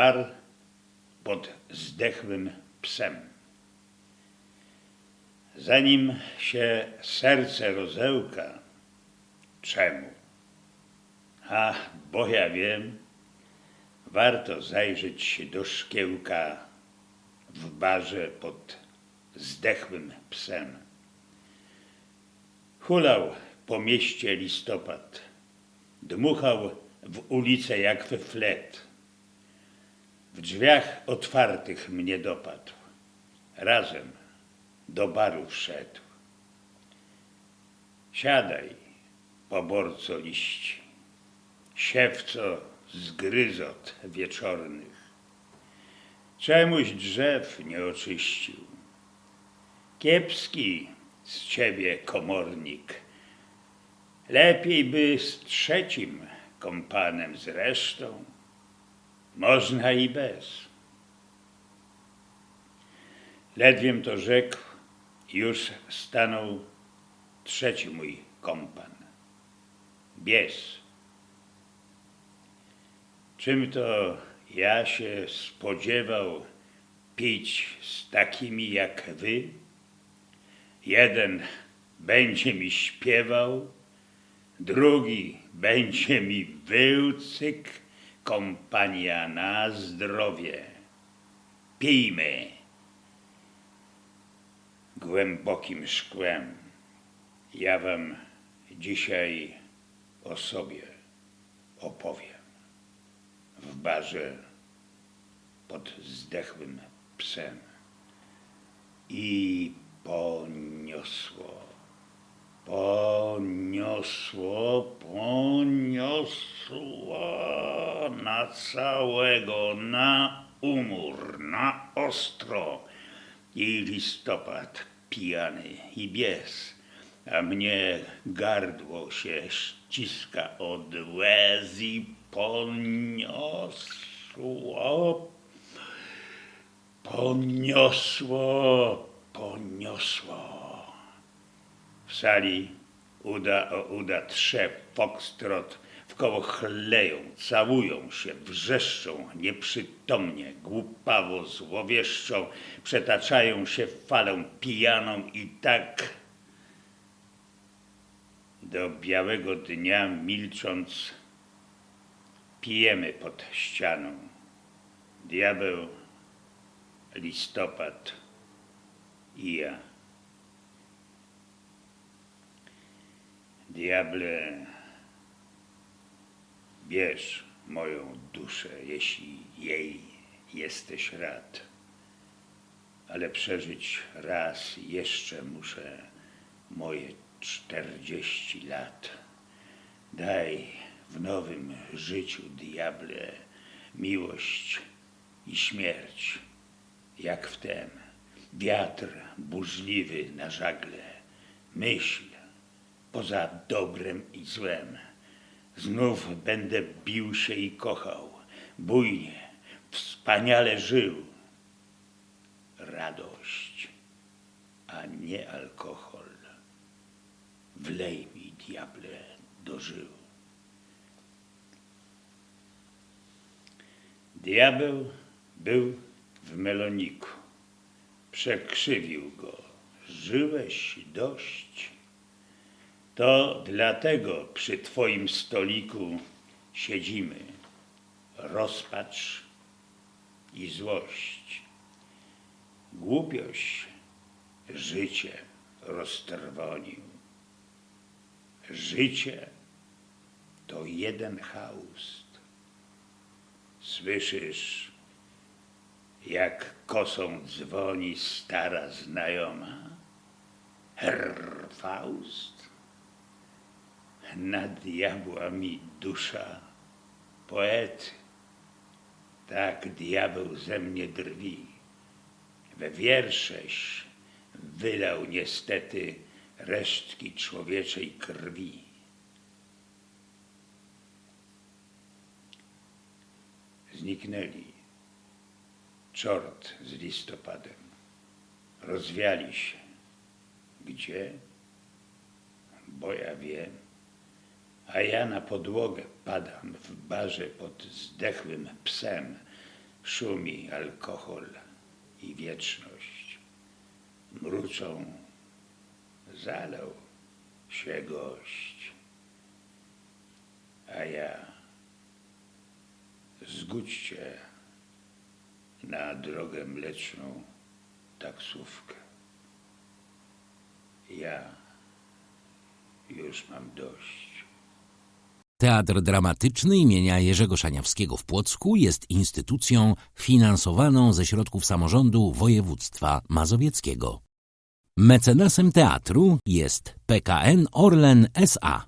Bar pod zdechłym psem. Zanim się serce rozełka, czemu? A, bo ja wiem, warto zajrzeć do szkiełka w barze pod zdechłym psem. Hulał po mieście listopad, dmuchał w ulicę jak we flet. W drzwiach otwartych mnie dopadł, razem do baru wszedł. Siadaj, poborco liści, siewco z gryzot wieczornych. Czemuś drzew nie oczyścił. Kiepski z ciebie komornik. Lepiej by z trzecim kompanem zresztą. Można i bez. Ledwiem to rzekł, już stanął trzeci mój kompan. Bies. Czym to ja się spodziewał pić z takimi jak wy? Jeden będzie mi śpiewał, drugi będzie mi wył cyk, kompania na zdrowie. Pijmy głębokim szkłem. Ja wam dzisiaj o sobie opowiem. W barze pod zdechłym psem. I poniosło, poniosło, poniosło na całego, na umór, na ostro. I listopad pijany i bies, a mnie gardło się ściska od łez i poniosło, poniosło, poniosło. W sali uda o uda trze foxtrot, w koło chleją, całują się, wrzeszczą nieprzytomnie, głupawo, złowieszczą, przetaczają się w falę pijaną i tak do białego dnia milcząc pijemy pod ścianą. Diabeł, listopad i ja. Diable, bierz moją duszę, jeśli jej jesteś rad. Ale przeżyć raz jeszcze muszę moje czterdzieści lat. Daj w nowym życiu, diable, miłość i śmierć, jak wtem wiatr burzliwy na żagle, myśl poza dobrem i złem. Znów będę bił się i kochał, bujnie, wspaniale żył. Radość, a nie alkohol. Wlej mi, diable, do żył. Diabeł był w meloniku. Przekrzywił go. Żyłeś dość? To dlatego przy twoim stoliku siedzimy. Rozpacz i złość. Głupiość życie roztrwonił. Życie to jeden chaust. Słyszysz, jak kosą dzwoni stara znajoma? Herr Faust? Na diabła mi dusza poety. Tak diabeł ze mnie drwi. We wiersześ wylał niestety resztki człowieczej krwi. Zniknęli. Czort z listopadem. Rozwiali się. Gdzie? Bo ja wiem. A ja na podłogę padam w barze pod zdechłym psem. Szumi alkohol i wieczność. Mruczą, zalał się gość. A ja zgódźcie na drogę mleczną taksówkę. Ja już mam dość. Teatr Dramatyczny imienia Jerzego Szaniawskiego w Płocku jest instytucją finansowaną ze środków samorządu województwa mazowieckiego. Mecenasem teatru jest PKN Orlen SA.